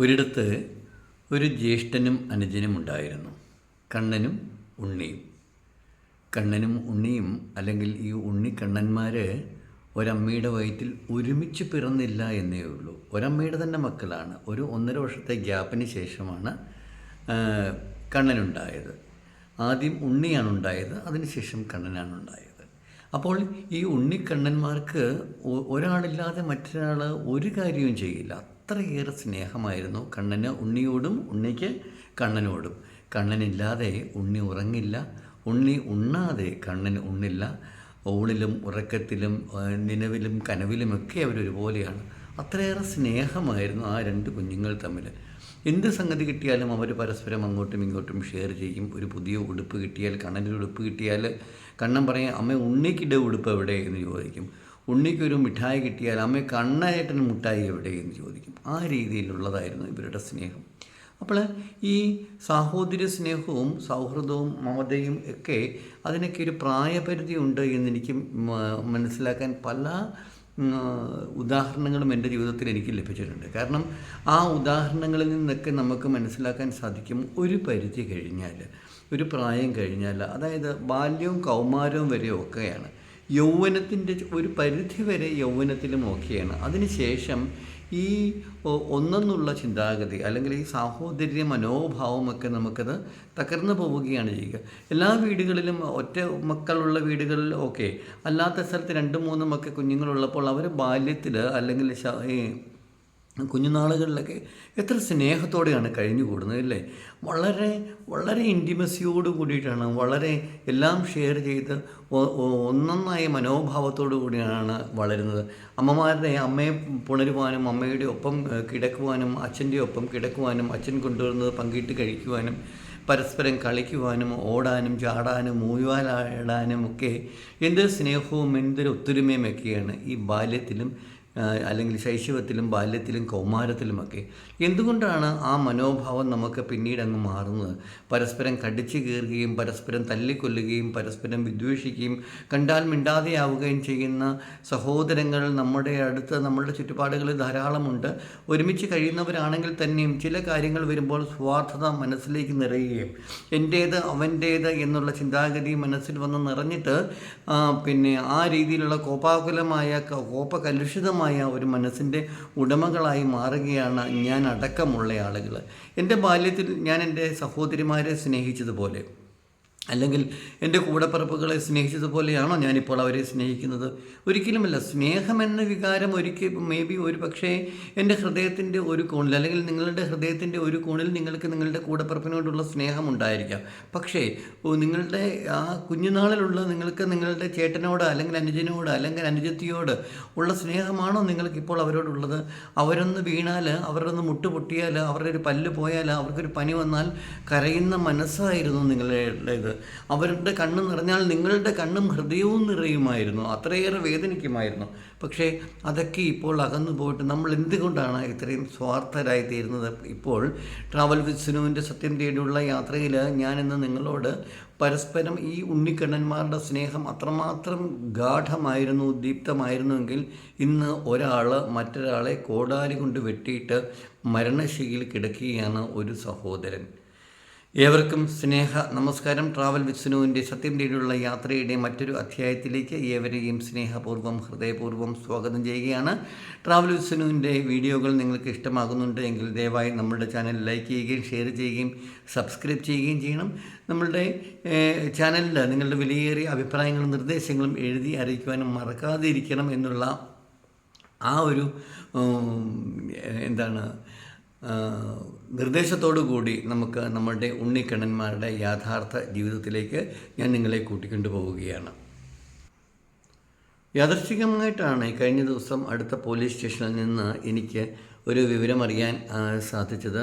ഒരിടത്ത് ഒരു ജ്യേഷ്ഠനും അനുജനും ഉണ്ടായിരുന്നു. കണ്ണനും ഉണ്ണിയും. കണ്ണനും ഉണ്ണിയും അല്ലെങ്കിൽ ഈ ഉണ്ണിക്കണ്ണന്മാർ ഒരമ്മയുടെ വയറ്റിൽ ഒരുമിച്ച് പിറന്നില്ല എന്നേ ഉള്ളൂ. ഒരമ്മയുടെ തന്നെ മക്കളാണ്. ഒരു ഒന്നര വർഷത്തെ ഗ്യാപ്പിന് ശേഷമാണ് കണ്ണനുണ്ടായത്. ആദ്യം ഉണ്ണിയാണ് ഉണ്ടായത് അതിനുശേഷം കണ്ണനാണ് ഉണ്ടായത്. അപ്പോൾ ഈ ഉണ്ണിക്കണ്ണന്മാർക്ക് ഒരാളില്ലാതെ മറ്റൊരാൾ ഒരു കാര്യവും ചെയ്യില്ല. അത്രയേറെ സ്നേഹമായിരുന്നു. കണ്ണന് ഉണ്ണിയോടും ഉണ്ണിക്ക് കണ്ണനോടും. കണ്ണനില്ലാതെ ഉണ്ണി ഉറങ്ങില്ല. ഉണ്ണി ഉണ്ണാതെ കണ്ണൻ ഉണ്ണില്ല. ഊണിലും ഉറക്കത്തിലും നിലവിലും കനവിലുമൊക്കെ അവരൊരുപോലെയാണ്. അത്രയേറെ സ്നേഹമായിരുന്നു ആ രണ്ട് കുഞ്ഞുങ്ങൾ തമ്മിൽ എന്ത് സംഗതി കിട്ടിയാലും അവർ പരസ്പരം അങ്ങോട്ടും ഇങ്ങോട്ടും ഷെയർ ചെയ്യും. ഒരു പുതിയ ഉടുപ്പ് കിട്ടിയാൽ കണ്ണന്റെ ഉടുപ്പ് കിട്ടിയാൽ കണ്ണൻ പറയും അമ്മ ഉണ്ണിക്കിടെ ഉടുപ്പ് എവിടെ? എന്ന് ചോദിക്കും. ഉണ്ണിക്കൊരു മിഠായി കിട്ടിയാൽ അമ്മ കണ്ണയേട്ടന് മിഠായി എവിടെ എന്ന് ചോദിക്കും. ആ രീതിയിലുള്ളതായിരുന്നു ഇവരുടെ സ്നേഹം. അപ്പോൾ ഈ സാഹോദര്യ സ്നേഹവും സൗഹൃദവും മമതയും ഒക്കെ അതിനൊക്കെ ഒരു പ്രായപരിധി ഉണ്ട് എന്നെനിക്ക് മനസ്സിലാക്കാൻ പല ഉദാഹരണങ്ങളും എന്റെ ജീവിതത്തിൽ എനിക്ക് ലഭിച്ചിട്ടുണ്ട്. കാരണം ആ ഉദാഹരണങ്ങളിൽ നിന്നൊക്കെ നമുക്ക് മനസ്സിലാക്കാൻ സാധിക്കും ഒരു പരിധി കഴിഞ്ഞാൽ ഒരു പ്രായം കഴിഞ്ഞാൽ അതായത് ബാല്യവും കൗമാരവും വരെ ഒക്കെയാണ് യൗവനത്തിന്റെ ഒരു പരിധി വരെ യൗവനത്തിലും ഓക്കെയാണ് അതിനുശേഷം ഈ ഒന്നെന്നുള്ള ചിന്താഗതി അല്ലെങ്കിൽ ഈ സാഹോദര്യ മനോഭാവമൊക്കെ നമുക്കത് തകർന്നു പോവുകയാണ് ചെയ്യുക. എല്ലാ വീടുകളിലും ഒറ്റ മക്കളുള്ള വീടുകളിൽ ഓക്കെ. അല്ലാത്ത സ്ഥലത്ത് രണ്ട് മൂന്ന് മക്കൾ കുഞ്ഞുങ്ങളുള്ളപ്പോൾ അവർ ബാല്യത്തിൽ അല്ലെങ്കിൽ കുഞ്ഞുനാളുകളിലൊക്കെ എത്ര സ്നേഹത്തോടെയാണ് കഴിഞ്ഞു കൂടുന്നത് അല്ലേ? വളരെ വളരെ ഇന്റിമസിയോട് കൂടിയിട്ടാണ് വളരെ എല്ലാം ഷെയർ ചെയ്ത് ഒന്നൊന്നായ മനോഭാവത്തോടു കൂടിയാണ് വളരുന്നത്. അമ്മമാരുടെ അമ്മയെ പുണരുവാനും അമ്മയുടെ ഒപ്പം കിടക്കുവാനും അച്ഛന്റെ ഒപ്പം കിടക്കുവാനും അച്ഛൻ കൊണ്ടുവരുന്നത് പങ്കിട്ട് കഴിക്കുവാനും പരസ്പരം കളിക്കുവാനും ഓടാനും ചാടാനും മൂയുവാലാടാനും ഒക്കെ എന്തൊരു സ്നേഹവും എന്തൊരു ഒത്തൊരുമയും ഒക്കെയാണ് ഈ ബാല്യത്തിലും അല്ലെങ്കിൽ ശൈശവത്തിലും ബാല്യത്തിലും കൗമാരത്തിലുമൊക്കെ എന്തുകൊണ്ടാണ് ആ മനോഭാവം നമുക്ക് പിന്നീട് അങ്ങ് മാറുന്നത്? പരസ്പരം കടിച്ചു കീറുകയും പരസ്പരം തല്ലിക്കൊല്ലുകയും പരസ്പരം വിദ്വേഷിക്കുകയും കണ്ടാൽ മിണ്ടാതെയാവുകയും ചെയ്യുന്ന സഹോദരങ്ങൾ നമ്മുടെ അടുത്ത് നമ്മളുടെ ചുറ്റുപാടുകളിൽ ധാരാളമുണ്ട്. ഒരുമിച്ച് കഴിയുന്നവരാണെങ്കിൽ തന്നെയും ചില കാര്യങ്ങൾ വരുമ്പോൾ സ്വാർത്ഥത മനസ്സിലേക്ക് നിറയുകയും എന്റേത് അവന്റേത് എന്നുള്ള ചിന്താഗതി മനസ്സിൽ വന്ന് നിറഞ്ഞിട്ട് പിന്നെ ആ രീതിയിലുള്ള കോപാകുലമായ ക- കോപകലുഷിതമായ ഒരു മനസ്സിന്റെ ഉടമകളായി മാറുകയാണ് ഞാൻ അടക്കമുള്ള ആളുകൾ. എന്റെ ബാല്യത്തിൽ ഞാൻ എന്റെ സഹോദരിമാരെ സ്നേഹിച്ചതുപോലെ. അല്ലെങ്കിൽ എന്റെ കൂടപ്പിറപ്പുകളെ സ്നേഹിച്ചതുപോലെയാണോ ഞാനിപ്പോൾ അവരെ സ്നേഹിക്കുന്നത്? ഒരിക്കലുമല്ല. സ്നേഹമെന്ന വികാരം ഒരിക്കൽ മേ ബി ഒരു പക്ഷേ എന്റെ ഹൃദയത്തിന്റെ ഒരു കോണിൽ അല്ലെങ്കിൽ നിങ്ങളുടെ ഹൃദയത്തിന്റെ ഒരു കോണിൽ നിങ്ങൾക്ക് നിങ്ങളുടെ കൂടപ്പിറപ്പിനോടുള്ള സ്നേഹം ഉണ്ടായിരിക്കാം. പക്ഷേ നിങ്ങളുടെ ആ കുഞ്ഞുനാളിലുള്ള നിങ്ങൾക്ക് നിങ്ങളുടെ ചേട്ടനോട് അല്ലെങ്കിൽ അനുജനോട് അല്ലെങ്കിൽ അനുജത്തിയോട് ഉള്ള സ്നേഹമാണോ നിങ്ങൾക്കിപ്പോൾ അവരോടുള്ളത്? അവരൊന്ന് വീണാൽ അവരൊന്ന് മുട്ടുപൊട്ടിയാൽ അവരുടെ ഒരു പല്ല് പോയാൽ അവർക്കൊരു പനി വന്നാൽ കരയുന്ന മനസ്സായിരുന്നു നിങ്ങളുടേത് അവരുടെ കണ്ണ് നിറഞ്ഞാൽ നിങ്ങളുടെ കണ്ണും ഹൃദയവും നിറയുമായിരുന്നു. അത്രയേറെ വേദനിക്കുമായിരുന്നു. പക്ഷേ അതൊക്കെ ഇപ്പോൾ അകന്നു പോയിട്ട് നമ്മൾ എന്തുകൊണ്ടാണ് ഇത്രയും സ്വാർത്ഥരായി തീരുന്നത്? ഇപ്പോൾ ട്രാവൽ വിത്ത് സിനുവിന്റെ സത്യം തേടിയുള്ള യാത്രയിൽ ഞാനിന്ന് നിങ്ങളോട് പരസ്പരം ഈ ഉണ്ണിക്കണ്ണന്മാരുടെ സ്നേഹം അത്രമാത്രം ഗാഠമായിരുന്നു ദീപ്തമായിരുന്നുവെങ്കിൽ ഇന്ന് ഒരാൾ മറ്റൊരാളെ കോടാലി കൊണ്ട് വെട്ടിയിട്ട് മരണശീലിൽ കിടക്കുകയാണ് ഒരു സഹോദരൻ. ഏവർക്കും സ്നേഹ നമസ്കാരം. ട്രാവൽ വിസ്നുവിന്റെ സത്യം തേടിയുള്ള യാത്രയുടെ മറ്റൊരു അധ്യായത്തിലേക്ക് ഏവരെയും സ്നേഹപൂർവം ഹൃദയപൂർവം സ്വാഗതം ചെയ്യുകയാണ്. ട്രാവൽ വിസ്നുവിന്റെ വീഡിയോകൾ നിങ്ങൾക്ക് ഇഷ്ടമാകുന്നുണ്ട് എങ്കിൽ ദയവായി നമ്മുടെ ചാനൽ ലൈക്ക് ചെയ്യുകയും ഷെയർ ചെയ്യുകയും സബ്സ്ക്രൈബ് ചെയ്യുകയും ചെയ്യണം. നമ്മളുടെ ചാനലിൽ നിങ്ങളുടെ വിലയേറിയ അഭിപ്രായങ്ങളും നിർദ്ദേശങ്ങളും എഴുതി അറിയിക്കുവാനും മറക്കാതിരിക്കണം എന്നുള്ള ആ ഒരു എന്താണ് നിർദ്ദേശത്തോടു കൂടി നമുക്ക് നമ്മളുടെ ഉണ്ണിക്കണ്ണന്മാരുടെ യാഥാർത്ഥ ജീവിതത്തിലേക്ക് ഞാൻ നിങ്ങളെ കൂട്ടിക്കൊണ്ടു പോവുകയാണ്. യാദർശികമായിട്ടാണ് കഴിഞ്ഞ ദിവസം അടുത്ത പോലീസ് സ്റ്റേഷനിൽ നിന്ന് എനിക്ക് ഒരു വിവരം അറിയാൻ സാധിച്ചത്.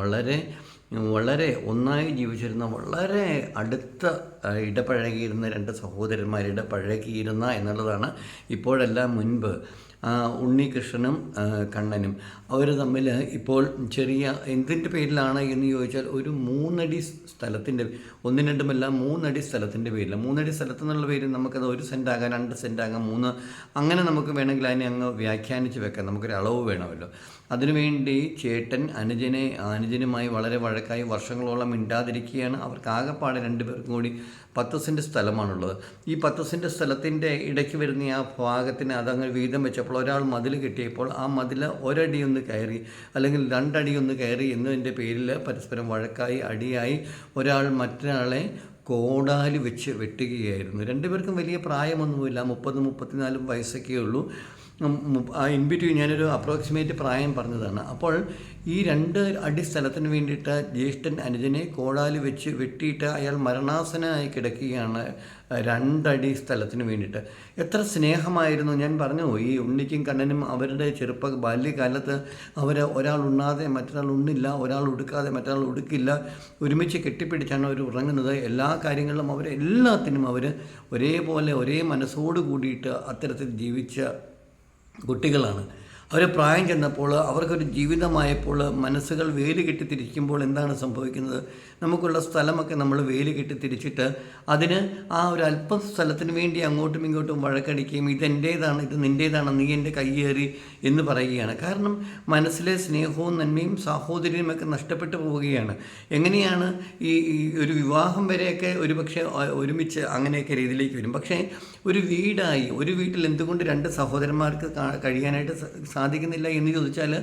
വളരെ വളരെ ഒന്നായി ജീവിച്ചിരുന്ന വളരെ അടുത്ത ഇടപഴകിയിരുന്ന രണ്ട് സഹോദരന്മാർ ഇടപഴകിയിരുന്ന എന്നുള്ളതാണ് ഇപ്പോഴെല്ലാം മുൻപ്. ഉണ്ണികൃഷ്ണനും കണ്ണനും. അവർ തമ്മിൽ ഇപ്പോൾ ചെറിയ എന്തിന്റെ പേരിലാണ് എന്ന് ചോദിച്ചാൽ ഒരു മൂന്നടി സ്ഥലത്തിന്റെ ഒന്നും രണ്ടുമല്ല മൂന്നടി സ്ഥലത്തിന്റെ പേരിൽ മൂന്നടി സ്ഥലത്ത് എന്നുള്ള പേര് നമുക്കത് ഒരു സെന്റാകാം രണ്ട് സെന്റാകാം മൂന്ന്. അങ്ങനെ നമുക്ക് വേണമെങ്കിൽ അതിനെ അങ്ങ് വ്യാഖ്യാനിച്ച് വെക്കാം. നമുക്കൊരു അളവ് വേണമല്ലോ. അതിനുവേണ്ടി ചേട്ടൻ അനുജനെ അനുജനുമായി വളരെ വഴക്കായി വർഷങ്ങളോളം മിണ്ടാതിരിക്കുകയാണ്. അവർക്ക് ആകെപ്പാടെ രണ്ടുപേർക്കും കൂടി പത്ത് സെന്റ് സ്ഥലമാണുള്ളത്. ഈ പത്ത് സെന്റ് സ്ഥലത്തിന്റെ ഇടയ്ക്ക് വരുന്ന ആ ഭാഗത്തിന് അതങ്ങ് വീതം വെച്ചപ്പോൾ ഒരാൾ മതിൽ കിട്ടിയപ്പോൾ ആ മതിൽ ഒരടി ഒന്ന് കയറി അല്ലെങ്കിൽ രണ്ടടി ഒന്ന് കയറി എന്നതിന്റെ പേരിൽ പരസ്പരം വഴക്കായി അടിയായി ഒരാൾ മറ്റൊരാളെ കോടാലി വെച്ച് വെട്ടുകയായിരുന്നു. രണ്ടുപേർക്കും വലിയ പ്രായമൊന്നുമില്ല. മുപ്പത് മുപ്പത്തിനാലും വയസ്സൊക്കെ ഉള്ളൂ ഉം, ഉം, ആ ഇൻ ബിറ്റ്വീൻ ഞാനൊരു അപ്രോക്സിമേറ്റ് പ്രായം പറഞ്ഞതാണ്. അപ്പോൾ ഈ രണ്ട് അടി സ്ഥലത്തിന് വേണ്ടിയിട്ട് ജ്യേഷ്ഠൻ അനുജനെ കോടാലി വെച്ച് വെട്ടിയിട്ട് അയാൾ മരണാസനായി കിടക്കുകയാണ് രണ്ടടി സ്ഥലത്തിന് വേണ്ടിയിട്ട്. എത്ര സ്നേഹമായിരുന്നു ഞാൻ പറഞ്ഞു. ഈ ഉണ്ണിക്കും കണ്ണനും അവരുടെ ചെറുപ്പ ബാല്യകാലത്ത് അവർ ഒരാൾ ഉണ്ണാതെ മറ്റൊരാൾ ഉണ്ണില്ല ഒരാൾ ഉടുക്കാതെ മറ്റൊരാൾ ഉടുക്കില്ല ഒരുമിച്ച് കെട്ടിപ്പിടിച്ചാണ് അവർ ഉറങ്ങുന്നത്. എല്ലാ കാര്യങ്ങളിലും അവർ എല്ലാത്തിനും അവർ ഒരേപോലെ ഒരേ മനസ്സോട് കൂടിയിട്ട് അത്തരത്തിൽ ജീവിച്ച കുട്ടികളാണ്. അവർ പ്രായം ചെന്നപ്പോൾ അവർക്കൊരു ജീവിതമായപ്പോൾ മനസ്സുകൾ വേലി കെട്ടി തിരിക്കുമ്പോൾ എന്താണ് സംഭവിക്കുന്നത്? നമുക്കുള്ള സ്ഥലമൊക്കെ നമ്മൾ വേലി കെട്ടി തിരിച്ചിട്ട് അതിന് ആ ഒരു അല്പം സ്ഥലത്തിന് വേണ്ടി അങ്ങോട്ടും ഇങ്ങോട്ടും വഴക്കടിക്കുകയും ഇതെന്റേതാണ് ഇത് നിന്റേതാണ് നീ എന്റെ കയ്യേറി എന്ന് പറയുകയാണ്. കാരണം മനസ്സിലെ സ്നേഹവും നന്മയും സാഹോദര്യവും ഒക്കെ നഷ്ടപ്പെട്ടു പോവുകയാണ്. എങ്ങനെയാണ് ഈ ഒരു വിവാഹം വരെയൊക്കെ ഒരുപക്ഷെ ഒരുമിച്ച് അങ്ങനെയൊക്കെ രീതിയിലേക്ക് വരും. പക്ഷേ ഒരു വീടായി ഒരു വീട്ടിൽ എന്തുകൊണ്ട് രണ്ട് സഹോദരന്മാർക്ക് കഴിയാനായിട്ട് സാധിക്കുന്നില്ല എന്ന് ചോദിച്ചാൽ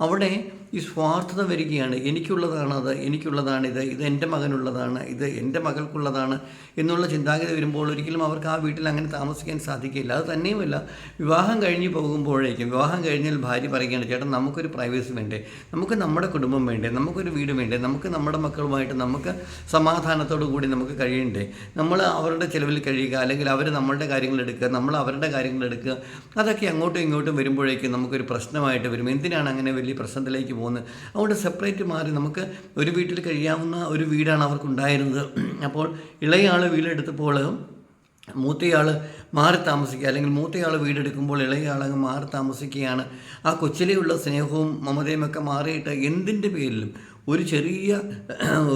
അവിടെ ഈ സ്വാർത്ഥത വരികയാണ്. എനിക്കുള്ളതാണ് അത് എനിക്കുള്ളതാണ് ഇത് ഇത് എന്റെ മകനുള്ളതാണ് ഇത് എന്റെ മകൾക്കുള്ളതാണ് എന്നുള്ള ചിന്താഗതി വരുമ്പോൾ ഒരിക്കലും അവർക്ക് ആ വീട്ടിൽ അങ്ങനെ താമസിക്കാൻ സാധിക്കില്ല. അത് തന്നെയുമല്ല വിവാഹം കഴിഞ്ഞ് പോകുമ്പോഴേക്കും വിവാഹം കഴിഞ്ഞാൽ ഭാര്യ പറയുകയാണ് ചേട്ടൻ നമുക്കൊരു പ്രൈവസി വേണ്ടേ? നമുക്ക് നമ്മുടെ കുടുംബം വേണ്ടേ? നമുക്കൊരു വീട് വേണ്ടേ? നമുക്ക് നമ്മുടെ മക്കളുമായിട്ട് നമുക്ക് സമാധാനത്തോടു കൂടി നമുക്ക് കഴിയണ്ടേ? നമ്മൾ അവരുടെ ചിലവിൽ കഴിയുക അല്ലെങ്കിൽ അവർ നമ്മളുടെ കാര്യങ്ങൾ എടുക്കുക നമ്മൾ അവരുടെ കാര്യങ്ങൾ എടുക്കുക അതൊക്കെ അങ്ങോട്ടും ഇങ്ങോട്ടും വരുമ്പോഴേക്കും നമുക്കൊരു പ്രശ്നമായിട്ട് വരും. എന്തിനാണ് അങ്ങനെ വലിയ പ്രശ്നത്തിലേക്ക് പോകുന്നത്? അതുകൊണ്ട് സെപ്പറേറ്റ് മാറി നമുക്ക് ഒരു വീട്ടിൽ കഴിയാവുന്ന ഒരു വീടാണ് അവർക്കുണ്ടായിരുന്നത്. അപ്പോൾ ഇളയാൾ വീടെടുത്തപ്പോൾ മൂത്തയാൾ മാറി താമസിക്കുക അല്ലെങ്കിൽ മൂത്തയാൾ വീടെടുക്കുമ്പോൾ ഇളയയാൾ അങ്ങ് മാറി താമസിക്കുകയാണ്. ആ കൊച്ചിലെയുള്ള സ്നേഹവും മമതയും ഒക്കെ മാറിയിട്ട് എന്തിന്റെ പേരിലും ഒരു ചെറിയ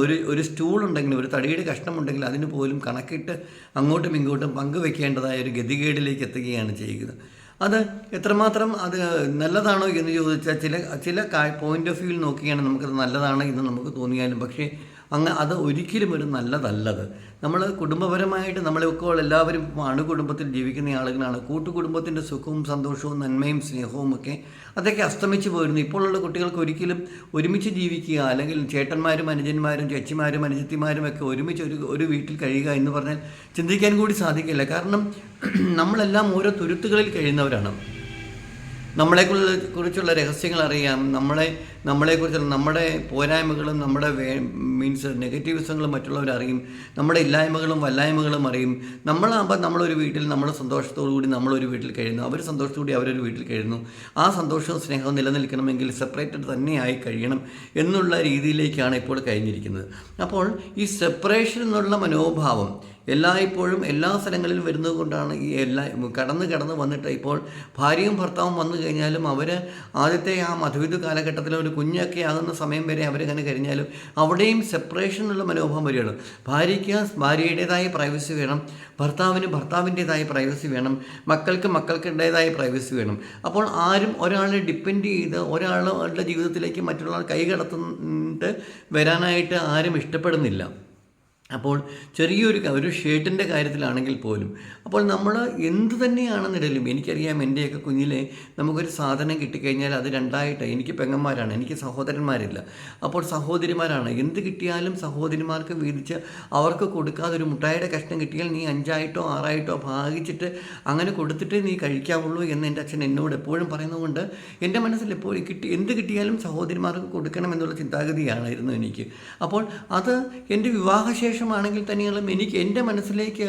ഒരു ഒരു സ്റ്റൂൾ ഉണ്ടെങ്കിൽ ഒരു തടിയുടെ കഷ്ണമുണ്ടെങ്കിൽ അതിന് പോലും കണക്കിട്ട് അങ്ങോട്ടും ഇങ്ങോട്ടും പങ്കുവെക്കേണ്ടതായ ഒരു ഗതികേടിലേക്ക് എത്തുകയാണ് ചെയ്യുന്നത്. അത് എത്രമാത്രം അത് നല്ലതാണോ എന്ന് ചോദിച്ചാൽ ചില ചില പോയിന്റ് ഓഫ് വ്യൂവിൽ നോക്കുകയാണെങ്കിൽ നമുക്കത് നല്ലതാണ് എന്ന് നമുക്ക് തോന്നിയാലും പക്ഷേ അങ്ങ് അത് ഒരിക്കലും ഒരു നല്ലതല്ലത്. നമ്മൾ കുടുംബപരമായിട്ട് നമ്മളൊക്കെ എല്ലാവരും അണുകുടുംബത്തിൽ ജീവിക്കുന്ന ആളുകളാണ്. കൂട്ടുകുടുംബത്തിന്റെ സുഖവും സന്തോഷവും നന്മയും സ്നേഹവും ഒക്കെ അതൊക്കെ അസ്തമിച്ചു പോയിരുന്നു. ഇപ്പോഴുള്ള കുട്ടികൾക്ക് ഒരിക്കലും ഒരുമിച്ച് ജീവിക്കുക അല്ലെങ്കിൽ ചേട്ടന്മാരും അനുജന്മാരും ചേച്ചിമാരും അനുജത്തിമാരും ഒക്കെ ഒരുമിച്ച് ഒരു ഒരു വീട്ടിൽ കഴിയുക എന്ന് പറഞ്ഞാൽ ചിന്തിക്കാൻ കൂടി സാധിക്കില്ല. കാരണം നമ്മളെല്ലാം ഓരോ തുരുത്തുകളിൽ കഴിയുന്നവരാണ്. നമ്മളെ കുറിച്ചുള്ള രഹസ്യങ്ങൾ അറിയാം. നമ്മളെ നമ്മളെക്കുറിച്ചുള്ള നമ്മുടെ പോരായ്മകളും നമ്മുടെ വേ മീൻസ് നെഗറ്റീവ്സങ്ങളും മറ്റുള്ളവർ അറിയും. നമ്മുടെ ഇല്ലായ്മകളും വല്ലായ്മകളും അറിയും. നമ്മളാകുമ്പോൾ നമ്മളൊരു വീട്ടിൽ നമ്മൾ സന്തോഷത്തോടു കൂടി നമ്മളൊരു വീട്ടിൽ കഴിയുന്നു. അവർ സന്തോഷത്തോടെ അവരൊരു വീട്ടിൽ കഴിയുന്നു. ആ സന്തോഷവും സ്നേഹവും നിലനിൽക്കണമെങ്കിൽ സെപ്പറേറ്റഡ് തന്നെയായി കഴിയണം എന്നുള്ള രീതിയിലേക്കാണ് ഇപ്പോൾ കഴിഞ്ഞിരിക്കുന്നത്. അപ്പോൾ ഈ സെപ്പറേഷൻ എന്നുള്ള മനോഭാവം എല്ലായ്പ്പോഴും എല്ലാ സ്ഥലങ്ങളിലും വരുന്നത് കൊണ്ടാണ് ഈ എല്ലാ കടന്ന് കടന്ന് വന്നിട്ട് ഇപ്പോൾ ഭാര്യയും ഭർത്താവും വന്നു കഴിഞ്ഞാലും അവർ ആദ്യത്തെ ആ മധുവിധ കാലഘട്ടത്തിൽ ഒരു കുഞ്ഞൊക്കെ ആകുന്ന സമയം വരെ അവരങ്ങനെ കഴിഞ്ഞാലും അവിടെയും സെപ്പറേഷൻ എന്നുള്ള മനോഭാവം വരികയാണ് ഭാര്യയ്ക്ക് ഭാര്യയുടേതായ പ്രൈവസി വേണം. ഭർത്താവിന് ഭർത്താവിന്റേതായ പ്രൈവസി വേണം. മക്കൾക്ക് മക്കൾക്കുടേതായ പ്രൈവസി വേണം. അപ്പോൾ ആരും ഒരാളെ ഡിപ്പെൻഡ് ചെയ്ത് ഒരാളുടെ ജീവിതത്തിലേക്ക് മറ്റുള്ള കൈ കടത്തുന്നിട്ട് വരാനായിട്ട് ആരും ഇഷ്ടപ്പെടുന്നില്ല. അപ്പോൾ ചെറിയൊരു ഒരു ഷർട്ടിന്റെ കാര്യത്തിലാണെങ്കിൽ പോലും അപ്പോൾ നമ്മൾ എന്ത് തന്നെയാണെന്നിടയിലും എനിക്കറിയാം എന്റെയൊക്കെ കുഞ്ഞിലെ നമുക്കൊരു സാധനം കിട്ടിക്കഴിഞ്ഞാൽ അത് രണ്ടായിട്ട് എനിക്ക് പെങ്ങന്മാരാണ് എനിക്ക് സഹോദരന്മാരില്ല. അപ്പോൾ സഹോദരിമാരാണ്. എന്ത് കിട്ടിയാലും സഹോദരിമാർക്ക് വീതിച്ച് അവർക്ക് കൊടുക്കാതെ ഒരു മുട്ടായിയുടെ കഷ്ണം കിട്ടിയാൽ നീ അഞ്ചായിട്ടോ ആറായിട്ടോ ഭാഗിച്ചിട്ട് അങ്ങനെ കൊടുത്തിട്ട് നീ കഴിക്കാവുള്ളൂ എന്ന് എന്റെ അച്ഛൻ എന്നോട് എപ്പോഴും പറയുന്നതുകൊണ്ട് എന്റെ മനസ്സിൽ എപ്പോഴും കിട്ടി എന്ത് കിട്ടിയാലും സഹോദരിമാർക്ക് കൊടുക്കണം എന്നുള്ള ചിന്താഗതിയാണായിരുന്നു എനിക്ക്. അപ്പോൾ അത് എന്റെ വിവാഹശേഷമാണെങ്കിൽ തന്നെയും എനിക്ക് എന്റെ മനസ്സിലേക്ക്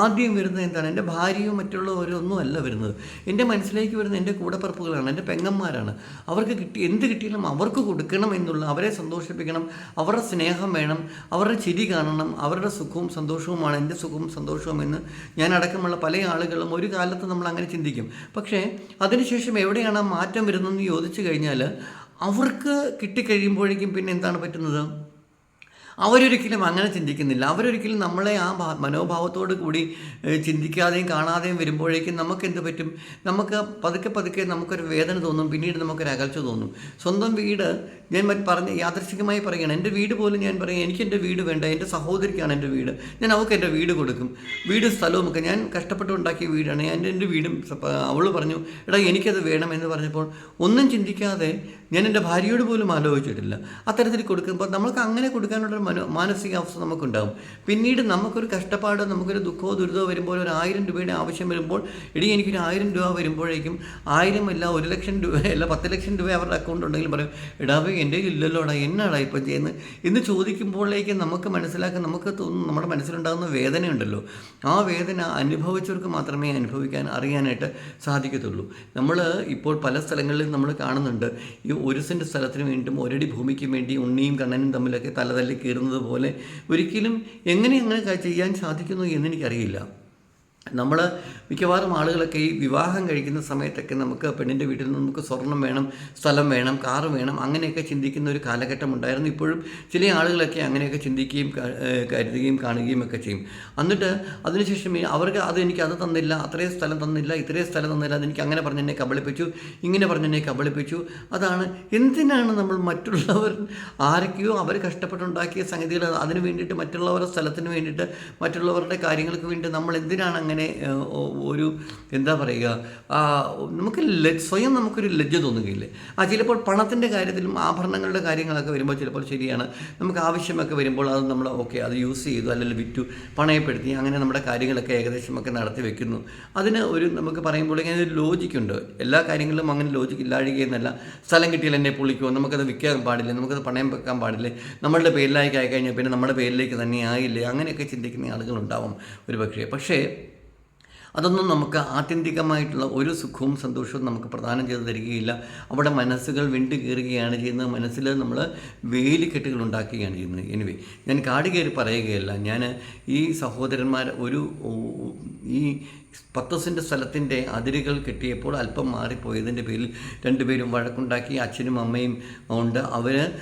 ആദ്യം വരുന്നത് എന്താണ്? എന്റെ ഭാര്യയോ മറ്റുള്ളവരൊന്നും അല്ല വരുന്നത്. എന്റെ മനസ്സിലേക്ക് വരുന്ന എന്റെ കൂടപ്പറപ്പുകളാണ് എന്റെ പെങ്ങന്മാരാണ്. അവർക്ക് കിട്ടി എന്ത് കിട്ടിയാലും അവർക്ക് കൊടുക്കണം എന്നുള്ള അവരെ സന്തോഷിപ്പിക്കണം അവരുടെ സ്നേഹം വേണം അവരുടെ ചിരി കാണണം അവരുടെ സുഖവും സന്തോഷവുമാണ് എന്റെ സുഖവും സന്തോഷവും എന്ന് ഞാൻ അടക്കമുള്ള പല ആളുകളും ഒരു കാലത്ത് നമ്മൾ അങ്ങനെ ചിന്തിക്കും. പക്ഷേ അതിനുശേഷം എവിടെയാണ് മാറ്റം വരുന്നതെന്ന് ചോദിച്ചു കഴിഞ്ഞാൽ അവർക്ക് കിട്ടിക്കഴിയുമ്പോഴേക്കും പിന്നെ എന്താണ് പറ്റുന്നത്? അവരൊരിക്കലും അങ്ങനെ ചിന്തിക്കുന്നില്ല. അവരൊരിക്കലും നമ്മളെ ആ മനോഭാവത്തോട് കൂടി ചിന്തിക്കാതെയും കാണാതെയും വരുമ്പോഴേക്കും നമുക്ക് എന്ത് പറ്റും? നമുക്ക് പതുക്കെ പതുക്കെ നമുക്കൊരു വേദന തോന്നും പിന്നീട് നമുക്കൊരു അകൽച്ച തോന്നും. സ്വന്തം വീട് ഞാൻ പറഞ്ഞ യാദർശികമായി പറയുകയാണ്. എന്റെ വീട് പോലും ഞാൻ പറയും എനിക്ക് എന്റെ വീട് വേണ്ട എന്റെ സഹോദരിക്കാണ് എന്റെ വീട്. ഞാൻ അവൾക്ക് എന്റെ വീട് കൊടുക്കും. വീട് സ്ഥലവും ഒക്കെ ഞാൻ കഷ്ടപ്പെട്ട് ഉണ്ടാക്കിയ വീടാണ്. ഞാൻ എന്റെ വീടും അവൾ പറഞ്ഞു എടാ എനിക്കത് വേണം എന്ന് പറഞ്ഞപ്പോൾ ഒന്നും ചിന്തിക്കാതെ ഞാൻ എന്റെ ഭാര്യയോട് പോലും ആലോചിച്ചിട്ടില്ല. അത്തരത്തിൽ കൊടുക്കുമ്പോൾ നമുക്ക് അങ്ങനെ കൊടുക്കാനുള്ള മനോ മാനസികാവസ്ഥ നമുക്കുണ്ടാകും. പിന്നീട് നമുക്കൊരു കഷ്ടപ്പാട് നമുക്കൊരു ദുഃഖമോ ദുരിതമോ വരുമ്പോൾ ഒരു ആയിരം രൂപയുടെ ആവശ്യം വരുമ്പോൾ ഇടി എനിക്കൊരു ആയിരം രൂപ വരുമ്പോഴേക്കും ആയിരം അല്ല ഒരു ലക്ഷം രൂപ അല്ല പത്ത് ലക്ഷം രൂപ അവരുടെ അക്കൗണ്ട് ഉണ്ടെങ്കിൽ പറയും ഇടാവ് എന്റെ ഇല്ലല്ലോടാ എന്നാടാ ഇപ്പം ചെയ്യുന്നത്? എന്ന് ചോദിക്കുമ്പോഴേക്ക് നമുക്ക് മനസ്സിലാക്കാൻ നമുക്ക് തോന്നുന്നു നമ്മുടെ മനസ്സിലുണ്ടാകുന്ന വേദനയുണ്ടല്ലോ. ആ വേദന അനുഭവിച്ചവർക്ക് മാത്രമേ അനുഭവിക്കാൻ അറിയാനായിട്ട് സാധിക്കത്തുള്ളൂ. നമ്മൾ ഇപ്പോൾ പല സ്ഥലങ്ങളിലും നമ്മൾ കാണുന്നുണ്ട്. ഈ ഒരു സെന്റ് സ്ഥലത്തിന് വീണ്ടും ഒരടി ഭൂമിക്ക് വേണ്ടി ഉണ്ണിയും കണ്ണനും തമ്മിലൊക്കെ തലതല്ലി കയറുന്നത് പോലെ ഒരിക്കലും എങ്ങനെ അങ്ങനെ ചെയ്യാൻ സാധിക്കുന്നു എന്നെനിക്കറിയില്ല നമ്മൾ മിക്കവാറും ആളുകളൊക്കെ ഈ വിവാഹം കഴിക്കുന്ന സമയത്തൊക്കെ നമുക്ക് പെണ്ണിന്റെ വീട്ടിൽ നിന്ന് നമുക്ക് സ്വർണം വേണം സ്ഥലം വേണം കാറ് വേണം അങ്ങനെയൊക്കെ ചിന്തിക്കുന്ന ഒരു കാലഘട്ടം ഉണ്ടായിരുന്നു. ഇപ്പോഴും ചില ആളുകളൊക്കെ അങ്ങനെയൊക്കെ ചിന്തിക്കുകയും കരുതുകയും കാണുകയും ഒക്കെ ചെയ്യും. എന്നിട്ട് അതിനുശേഷം അവർക്ക് അത് എനിക്ക് അത് തന്നില്ല അത്രയും സ്ഥലം തന്നില്ല ഇത്രയും സ്ഥലം തന്നില്ല അതെനിക്ക് അങ്ങനെ പറഞ്ഞ് എന്നെ കബളിപ്പിച്ചു ഇങ്ങനെ പറഞ്ഞ് എന്നെ കബളിപ്പിച്ചു. അതാണ് എന്തിനാണ് നമ്മൾ മറ്റുള്ളവർ ആരൊക്കെയോ അവർ കഷ്ടപ്പെട്ടുണ്ടാക്കിയ സംഗതികൾ അതിന് വേണ്ടിയിട്ട് മറ്റുള്ളവരുടെ സ്ഥലത്തിന് വേണ്ടിയിട്ട് മറ്റുള്ളവരുടെ കാര്യങ്ങൾക്ക് വേണ്ടി നമ്മൾ എന്തിനാണ് അങ്ങനെ ഒ- ഒരു എന്താ പറയുക നമുക്ക് സ്വയം നമുക്കൊരു ലജ്ജ തോന്നുകയില്ലേ? ആ ചിലപ്പോൾ പണത്തിന്റെ കാര്യത്തിലും ആഭരണങ്ങളുടെ കാര്യങ്ങളൊക്കെ വരുമ്പോൾ ചിലപ്പോൾ ശരിയാണ്. നമുക്ക് ആവശ്യമൊക്കെ വരുമ്പോൾ അത് നമ്മൾ ഓക്കെ അത് യൂസ് ചെയ്തു അല്ലെങ്കിൽ വിറ്റു പണയപ്പെടുത്തി അങ്ങനെ നമ്മുടെ കാര്യങ്ങളൊക്കെ ഏകദേശമൊക്കെ നടത്തി വെക്കുന്നു. അതിന് ഒരു നമുക്ക് പറയുമ്പോൾ ഇങ്ങനെ ഒരു ലോജിക്കുണ്ട്. എല്ലാ കാര്യങ്ങളിലും അങ്ങനെ ലോജിക്ക് ഇല്ലാഴികയെന്നല്ല. സ്ഥലം കിട്ടിയാൽ എന്നെ പൊളിക്കുമോ നമുക്കത് വിൽക്കാൻ പാടില്ല? നമുക്കത് പണയം വെക്കാൻ പാടില്ല? നമ്മളുടെ പേരിലേക്ക് കഴിഞ്ഞാൽ പിന്നെ നമ്മുടെ പേരിലേക്ക് തന്നെ ആയില്ലേ? അങ്ങനെയൊക്കെ ചിന്തിക്കുന്ന ആളുകളുണ്ടാവും ഒരു പക്ഷേ പക്ഷേ അതൊന്നും നമുക്ക് ആത്യന്തികമായിട്ടുള്ള ഒരു സുഖവും സന്തോഷവും നമുക്ക് പ്രദാനം ചെയ്ത് തരികയില്ല. അവിടെ മനസ്സുകൾ വിണ്ടു കയറുകയാണ് ചെയ്യുന്നത്. മനസ്സിൽ നമ്മൾ വേലിക്കെട്ടുകൾ ഉണ്ടാക്കുകയാണ് ചെയ്യുന്നത്. എനിവേ ഞാൻ കാട് കയറി പറയുകയല്ല. ഞാൻ ഈ സഹോദരന്മാർ ഒരു ഈ പത്ത് സെന്റ് സ്ഥലത്തിന്റെ അതിരുകൾ കിട്ടിയപ്പോൾ അല്പം മാറിപ്പോയതിന്റെ പേരിൽ രണ്ടുപേരും വഴക്കുണ്ടാക്കി. അച്ഛനും അമ്മയും ഉണ്ട്. അവർ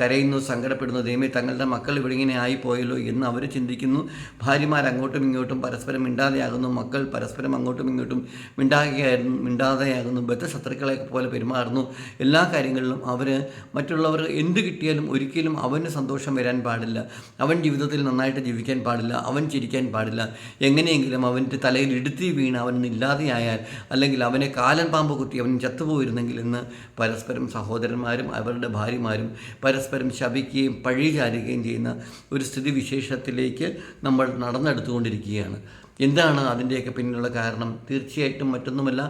കരയുന്നു സങ്കടപ്പെടുന്നു. ദൈവമേ തങ്ങളുടെ മക്കൾ ഇവിടെ ഇങ്ങനെ ആയിപ്പോയല്ലോ എന്ന് അവർ ചിന്തിക്കുന്നു. ഭാര്യമാർ അങ്ങോട്ടും ഇങ്ങോട്ടും പരസ്പരം മിണ്ടാതെയാകുന്നു. മക്കൾ പരസ്പരം അങ്ങോട്ടും ഇങ്ങോട്ടും മിണ്ടാകുകയായിരുന്നു മിണ്ടാതെയാകുന്നു. ബദ്ധശത്രുക്കളെ പോലെ പെരുമാറുന്നു. എല്ലാ കാര്യങ്ങളിലും അവർ മറ്റുള്ളവർ എന്ത് കിട്ടിയാലും ഒരിക്കലും അവന് സന്തോഷം വരാൻ പാടില്ല. അവൻ ജീവിതത്തിൽ നന്നായിട്ട് ജീവിക്കാൻ പാടില്ല. അവൻ ചിരിക്കാൻ പാടില്ല. എങ്ങനെയെങ്കിലും അവന്റെ തലയിൽ ഇടുത്തി വീണ് അവൻ ഇല്ലാതെയായാൽ അല്ലെങ്കിൽ അവനെ കാലൻ പാമ്പ് കുത്തി അവൻ ചത്തുപോയിരുന്നെങ്കിൽ എന്ന് പരസ്പരം സഹോദരന്മാരും അവരുടെ ഭാര്യമാരും പരസ്പരം ശപിക്കുകയും പഴിചാരുകയും ചെയ്യുന്ന ഒരു സ്ഥിതി വിശേഷത്തിലേക്ക് നമ്മൾ നടന്നെടുത്തുകൊണ്ടിരിക്കുകയാണ്. എന്താണ് അതിന്റെയൊക്കെ പിന്നിലുള്ള കാരണം? തീർച്ചയായിട്ടും മറ്റൊന്നുമല്ല.